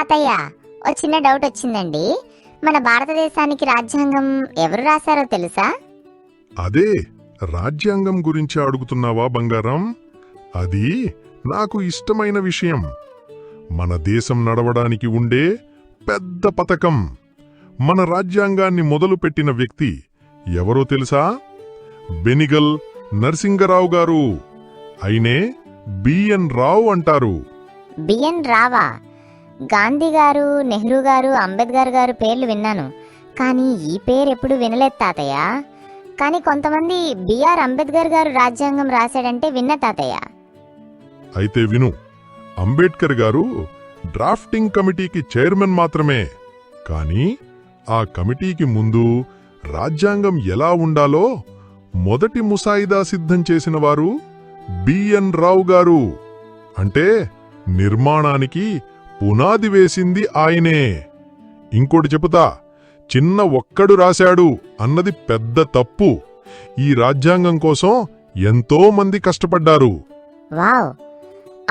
తాతయ్య ఓ చిన్న డౌట్ వచ్చిందండి. మన భారతదేశానికి రాజ్యాంగం ఎవరు రాశారో తెలుసా? అదే రాజ్యాంగం గురించి అడుగుతున్నావా బంగారం? అది నాకు ఇష్టమైన విషయం. మన దేశం నడవడానికి ఉండే పెద్ద పథకం. మన రాజ్యాంగాన్ని మొదలుపెట్టిన వ్యక్తి ఎవరో తెలుసా? బెనిగల్ నరసింగరావు గారు. అయినే బిఎన్ రావు అంటారు. బిఎన్ రావా? గాంధీ గారు నెహ్రూ గారు అంబేద్కర్ గారు పేర్లు విన్నాను. కానీ ఈ పేరు ఎప్పుడు వినలేదు తాతయ్య. కానీ కొంతమంది బిఆర్ అంబేద్కర్ గారు రాజ్యాంగం రాశాడంటే విన్న తాతయ్య. అయితే విను అంబేద్కర్ గారు డ్రాఫ్టింగ్ కమిటీకి చైర్మన్ మాత్రమే. కానీ ఆ కమిటీకి ముందు రాజ్యాంగం ఎలా ఉండాలో మొదటి ముసాయిదా సిద్ధం చేసిన వారు బిఎన్ రావు గారు. అంటే నిర్మాణానికి పునాది వేసింది ఆయనే. ఇంకోటి చెబుతా చిన్న ఒక్కడు రాశాడు అన్నది పెద్ద తప్పు. ఈ రాజ్యాంగం కోసం ఎంతో మంది కష్టపడ్డారు. వావ్.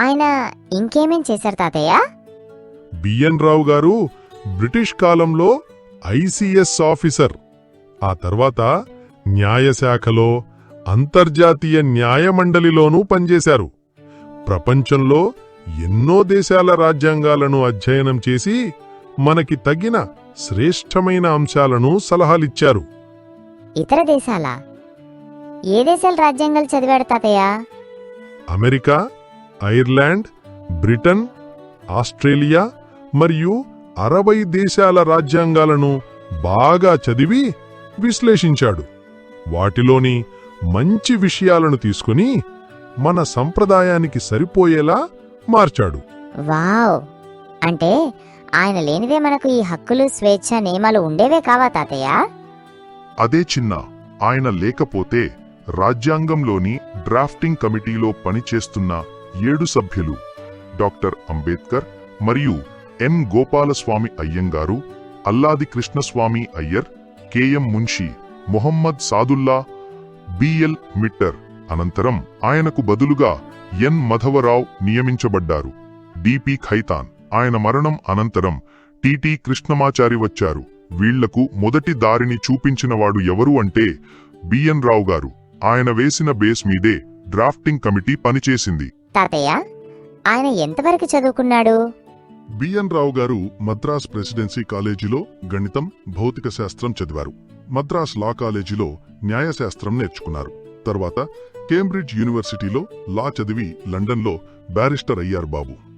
ఆయన ఇంకేమేం చేశారు తాతయ్య? బిఎన్ రావు గారు బ్రిటిష్ కాలంలో ఐసిఎస్ ఆఫీసర్. ఆ తర్వాత న్యాయశాఖలో అంతర్జాతీయ న్యాయమండలిలోనూ పనిచేశారు. ప్రపంచంలో ఎన్నో దేశాల రాజ్యాంగాలను అధ్యయనం చేసి మనకి తగిన శ్రేష్టమైన అంశాలను సలహాలిచ్చారు. ఇతర దేశాల? ఏ దేశాల రాజ్యాంగాలు చదివాడు తాతయ్య? అమెరికా ఐర్లాండ్ బ్రిటన్ ఆస్ట్రేలియా మరియు అరవై దేశాల రాజ్యాంగాలను బాగా చదివి విశ్లేషించాడు. వాటిలోని మంచి విషయాలను తీసుకుని మన సంప్రదాయానికి సరిపోయేలా మార్చాడు. వావ్. అంటే ఆయన లేనిదే మనకు ఈ హక్కులు స్వేచ్ఛ నియమాలు ఉండేవే కావా తాతయ్య? అదే చిన్న ఆయన లేకపోతే రాజ్యాంగంలోని డ్రాఫ్టింగ్ కమిటీలో పనిచేస్తున్న ఏడు సభ్యులు డాక్టర్ అంబేద్కర్ మరియు M Gopalaswami Ayyangar Alladi Krishnaswami Iyer K M Munshi Mohammad Saadulla B L Mitter అనంతరం ఆయనకు బదులుగా N Madhava Rao నియమించబడ్డారు. D P Khaitan. ఆయన మరణం అనంతరం టిటి కృష్ణమాచారి వచ్చారు. వీళ్ళకు మొదటి దారిని చూపించినవాడు ఎవరు అంటే బిఎన్ రావు గారు. ఆయన వేసిన బేస్ మీదే డ్రాఫ్టింగ్ కమిటీ పనిచేసింది. తాతయ్య ఆయన ఎంతవరకు చదువుకున్నాడు? బిఎన్ రావు గారు మద్రాస్ ప్రెసిడెన్సీ కాలేజీలో గణితం భౌతిక శాస్త్రం చదివారు. మద్రాస్ లా కాలేజీలో న్యాయశాస్త్రం నేర్చుకున్నారు. తర్వాత కేంబ్రిడ్జ్ యూనివర్సిటీలో లా చదివి లండన్లో బ్యారిస్టర్ అయ్యారు బాబు.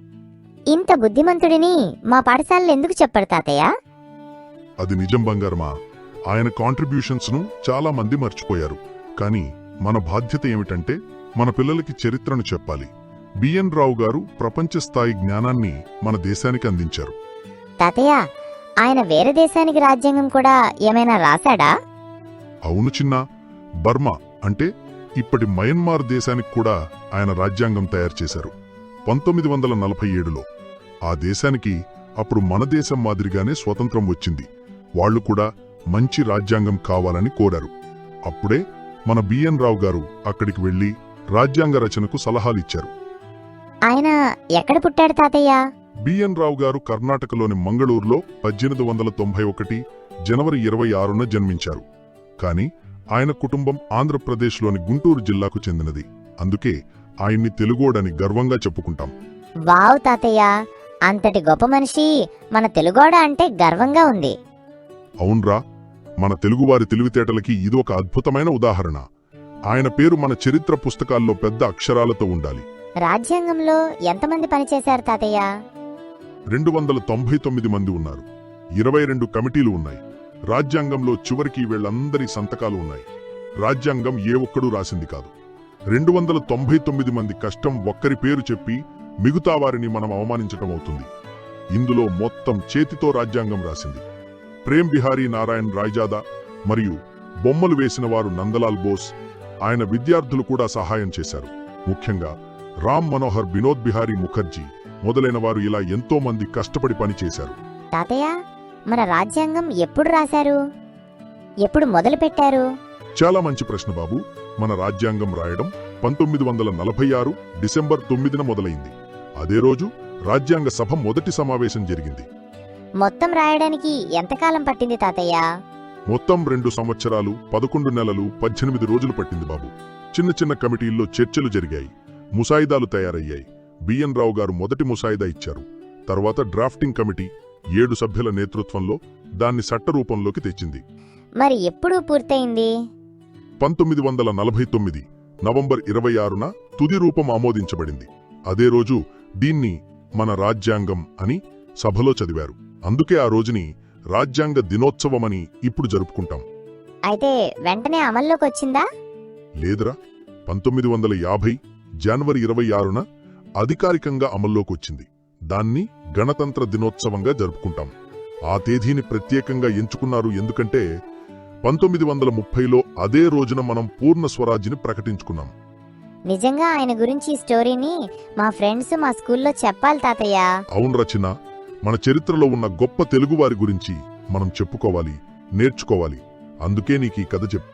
ఇంత బుద్ధిమంతుడిని మా పాఠశాలలో ఎందుకు చెప్పాడు తాతయ్య? అది నిజం బంగారమా? ఆయన కాంట్రిబ్యూషన్స్ను చాలా మంది మర్చిపోయారు. కానీ మన బాధ్యత ఏమిటంటే మన పిల్లలకి చరిత్రను చెప్పాలి. బిఎన్ రావు గారు ప్రపంచ స్థాయి జ్ఞానాన్ని మన దేశానికి అందించారు. తాతయ్య ఆయన వేరే దేశానికి రాజ్యాంగం కూడా ఏమైనా రాశాడా? అవును చిన్న. బర్మా అంటే ఇప్పటి మయన్మార్ దేశానికి కూడా ఆయన రాజ్యాంగం తయారు చేశారు. పంతొమ్మిది వందల నలభై ఏడులో ఆ దేశానికి అప్పుడు మన దేశం మాదిరిగానే స్వతంత్రం వచ్చింది. వాళ్ళు కూడా మంచి రాజ్యాంగం కావాలని కోరారు. అప్పుడే మన బిఎన్ రావు గారు అక్కడికి వెళ్ళి రాజ్యాంగ రచనకు సలహాలిచ్చారు ఆయన ఎక్కడ పుట్టాడు తాతయ్య? బిఎన్ రావు గారు కర్ణాటకలోని మంగళూరులో పద్దెనిమిది వందల తొంభై ఒకటి జనవరి ఇరవై ఆరున జన్మించారు. కాని ఆయన కుటుంబం ఆంధ్రప్రదేశ్లోని గుంటూరు జిల్లాకు చెందినది. అందుకే ఆయన్ని తెలుగోడని గర్వంగా చెప్పుకుంటాం. వావ్ తాతయ్య! అంతటి గొప్ప మనిషి మన తెలుగోడ అంటే గర్వంగా ఉంది. అవున్రా. మన తెలుగువారి తెలివితేటలకి ఇదొక అద్భుతమైన ఉదాహరణ. ఆయన పేరు మన చరిత్ర పుస్తకాల్లో పెద్ద అక్షరాలతో ఉండాలి. రాజ్యాంగంలో ఎంతమంది పనిచేశారు తాతయ్య? రెండు వందల తొంభై తొమ్మిది మంది ఉన్నారు. ఇరవై రెండు కమిటీలు ఉన్నాయి. రాజ్యాంగంలో చివరికి వీళ్ళందరి సంతకాలు ఉన్నాయి. రాజ్యాంగం ఏ ఒక్కడూ రాసింది కాదు. రెండు వందల తొంభై తొమ్మిది మంది కష్టం ఒక్కరి పేరు చెప్పి మిగతా వారిని మనం అవమానించటం అవుతుంది. ఇందులో మొత్తం చేతితో రాజ్యాంగం రాసింది. ప్రేమ్ బిహారీ నారాయణ్ రాయ్జాదా మరియు బొమ్మలు వేసిన వారు నందలాల్ బోస్ ఆయన విద్యార్థులు కూడా సహాయం చేశారు. ముఖ్యంగా రామ్ మనోహర్ వినోద్ బిహారీ ముఖర్జీ మొదలైన వారు ఇలా ఎంతో మంది కష్టపడి పనిచేశారు. తాతయ్య మన రాజ్యాంగం ఎప్పుడు రాశారు? ఎప్పుడు మొదలు పెట్టారు చాలా మంచి ప్రశ్న బాబు. మన రాజ్యాంగం రాయడం పంతొమ్మిది వందల నలభై ఆరు డిసెంబర్ తొమ్మిదిన మొదలైంది. అదే రోజు రాజ్యాంగ సభ మొదటి సమావేశం జరిగింది. మొత్తం రాయడానికి ఎంతకాలం పట్టింది తాతయ్య? మొత్తం రెండు సంవత్సరాలు పదకొండు నెలలు పద్దెనిమిది రోజులు పట్టింది బాబు. చిన్న చిన్న కమిటీల్లో చర్చలు జరిగాయి. ముసాయిదాలు తయారయ్యాయి. బిఎన్ రావు గారు మొదటి ముసాయిదా ఇచ్చారు. తర్వాత డ్రాఫ్టింగ్ కమిటీ ఏడు సభ్యుల నేతృత్వంలో దాన్ని చట్టరూపంలోకి తెచ్చింది. మరి ఎప్పుడు పూర్తయింది? పంతొమ్మిది వందల నలభై తొమ్మిది నవంబర్ ఇరవై ఆరున తుది రూపం ఆమోదించబడింది. అదే రోజు దీన్ని మన రాజ్యాంగం అని సభలో చదివారు. అందుకే ఆ రోజుని రాజ్యాంగ దినోత్సవమని ఇప్పుడు జరుపుకుంటాం. అయితే వెంటనే అమల్లోకి వచ్చిందా? లేదురా. పంతొమ్మిది వందల యాభై జనవరి ఇరవై ఆరున అధికారికంగా అమల్లోకి వచ్చింది. దాన్ని గణతంత్ర దినోత్సవంగా జరుపుకుంటాం. ఆ తేదీని ప్రత్యేకంగా ఎంచుకున్నారు ఎందుకంటే పంతొమ్మిది వందల ముప్పైలో అదే రోజున మనం పూర్ణ స్వరాజ్యని ప్రకటించుకున్నాం. నిజంగా ఆయన గురించి ఈ స్టోరీని మా ఫ్రెండ్స్ మా స్కూల్లో చెప్పాలి తాతయ్య. అవును రచన మన చరిత్రలో ఉన్న గొప్ప తెలుగువారి గురించి మనం చెప్పుకోవాలి నేర్చుకోవాలి. అందుకే నీకు ఈ కథ చెప్